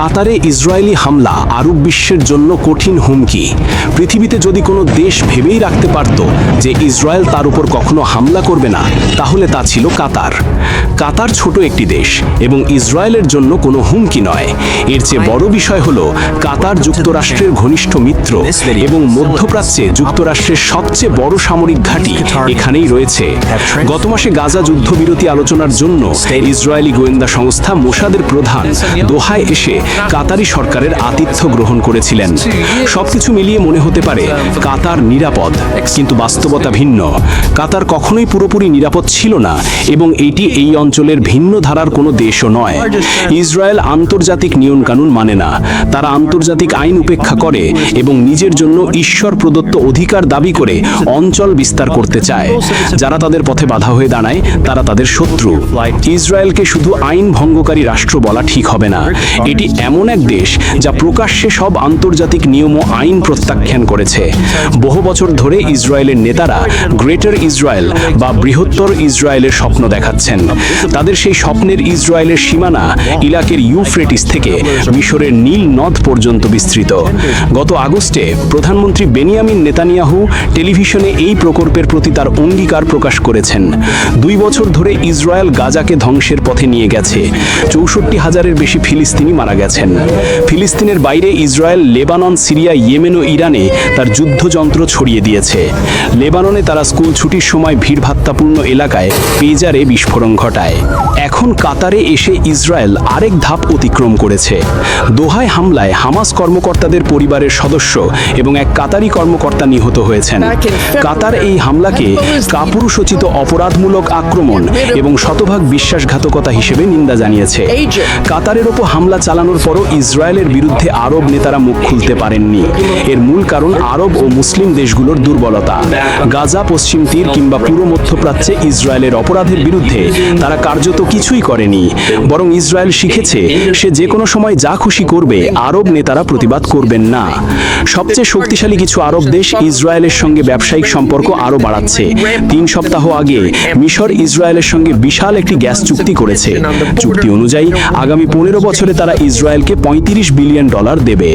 কাতারে ইসরায়েলি হামলা আরব বিশ্বের জন্য কঠিন হুমকি। পৃথিবীতে যদি কোনো দেশ ভেবেই রাখতে পারত যে ইসরায়েল তার উপর কখনো হামলা করবে না তাহলে তা ছিল কাতার। কাতার ছোট একটি দেশ এবং ইসরায়েলের জন্য কোনো হুমকি নয়। এর চেয়ে বড় বিষয় হলো কাতার যুক্তরাষ্ট্রের ঘনিষ্ঠ মিত্র এবং মধ্যপ্রাচ্যে যুক্তরাষ্ট্রের সবচেয়ে বড় সামরিক ঘাঁটি এখানেই রয়েছে। গত মাসে গাজা যুদ্ধবিরতি আলোচনার জন্য ইসরায়েলি গোয়েন্দা সংস্থা মোসাদের প্রধান দোহায় এসে কাতারি সরকারের আতিথ্য গ্রহণ করেছিলেন। সবকিছু মিলিয়ে মনে হতে পারে, কাতার নিরাপদ, কিন্তু বাস্তবতা ভিন্ন। কাতার কখনোই পুরোপুরি নিরাপদ ছিল না, এবং এটি এই অঞ্চলের ভিন্ন ধারার কোনো দেশও নয়। ইসরায়েল আন্তর্জাতিক নিয়মকানুন মানে না। তারা আন্তর্জাতিক আইন উপেক্ষা করে এবং নিজের জন্য ঈশ্বর প্রদত্ত অধিকার দাবি করে অঞ্চল বিস্তার করতে চায়। যারা তাদের পথে বাধা হয়ে দাঁড়ায়, তারা তাদের শত্রু। ইসরায়েলকে শুধু আইন ভঙ্গকারী রাষ্ট্র বলা ঠিক হবে না। এটি এমন এক দেশ যা প্রকাশ্যে সব আন্তর্জাতিক নিয়ম ও আইন প্রত্যাখ্যান করেছে। বহু বছর ধরে ইসরায়েলের নেতারা গ্রেটার ইসরায়েল বা বৃহত্তর ইসরায়েলের স্বপ্ন দেখাচ্ছেন। তাদের সেই স্বপ্নের ইসরায়েলের সীমানা ইলাকের ইউফ্রেটিস থেকে মিশরের নীল নদ পর্যন্ত বিস্তৃত। গত আগস্টে প্রধানমন্ত্রী বেনিয়ামিন নেতানিয়াহু টেলিভিশনে এই প্রকল্পের প্রতি তার অঙ্গীকার প্রকাশ করেছেন। দুই বছর ধরে ইসরায়েল গাজাকে ধ্বংসের পথে নিয়ে গেছে। চৌষট্টি হাজারের বেশি ফিলিস্তিনি মারা গেছেন। ফিলিস্তিনের বাইরে ইসরায়েল লেবানন সিরিয়া ইয়েমেন ও ইরানে তার যুদ্ধযন্ত্র ছড়িয়ে দিয়েছে। লেবাননে তারা স্কুল ছুটির সময় ভিড়ভাত্তাপূর্ণ এলাকায় পেজারে বিস্ফোরণ ঘটায়। এখন কাতারে এসে ইসরায়েল আরেক ধাপ অতিক্রম করেছে। দোহায় হামলায় হামাস কর্মকর্তাদের পরিবারের সদস্য এবং এক কাতারি কর্মকর্তা নিহত হয়েছেন। কাতার এই হামলাকে কাপুরুষোচিত অপরাধমূলক আক্রমণ এবং শতভাগ বিশ্বাসঘাতকতা হিসেবে নিন্দা জানিয়েছে। কাতারের ওপর হামলা চালানোর পরও ইসরায়েলের বিরুদ্ধে আরব নেতারা মুখ খুলতে পারেননি। এর মূল কারণ আরব ও মুসলিম দেশগুলোর দুর্বলতা। গাজা, পশ্চিম তীর কিংবা পুরো মধ্যপ্রাচ্যে ইসরায়েলের অপরাধের বিরুদ্ধে তারা কার্যত কিছুই করেনি। বরং ইসরায়েল শিখেছে, সে যে কোনো সময় যা খুশি করবে, আরব নেতারা প্রতিবাদ করবেন না। সবচেয়ে শক্তিশালী কিছু আরব দেশ ইসরায়েলের সঙ্গে ব্যবসায়িক সম্পর্ক আরও বাড়াচ্ছে। তিন সপ্তাহ আগে মিশর ইসরায়েলের সঙ্গে বিশাল একটি গ্যাস চুক্তি করেছে। চুক্তি অনুযায়ী, আগামী পনেরো বছরে তারা ইসরায়েলকে পঁয়ত্রিশ বিলিয়ন ডলার দেবে।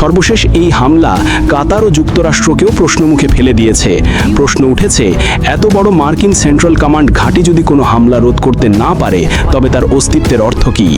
সর্বশেষ এই হামলা কাতার ও যুক্তরাষ্ট্রকেও প্রশ্নমুখে ফেলে দিয়েছে। প্রশ্ন উঠেছে, এত বড় মার্কিন সেন্ট্রাল কমান্ড ঘাঁটি যদি কোনো হামলা রোধ করতে না পারে, তবে তার অস্তিত্বের অর্থ কী?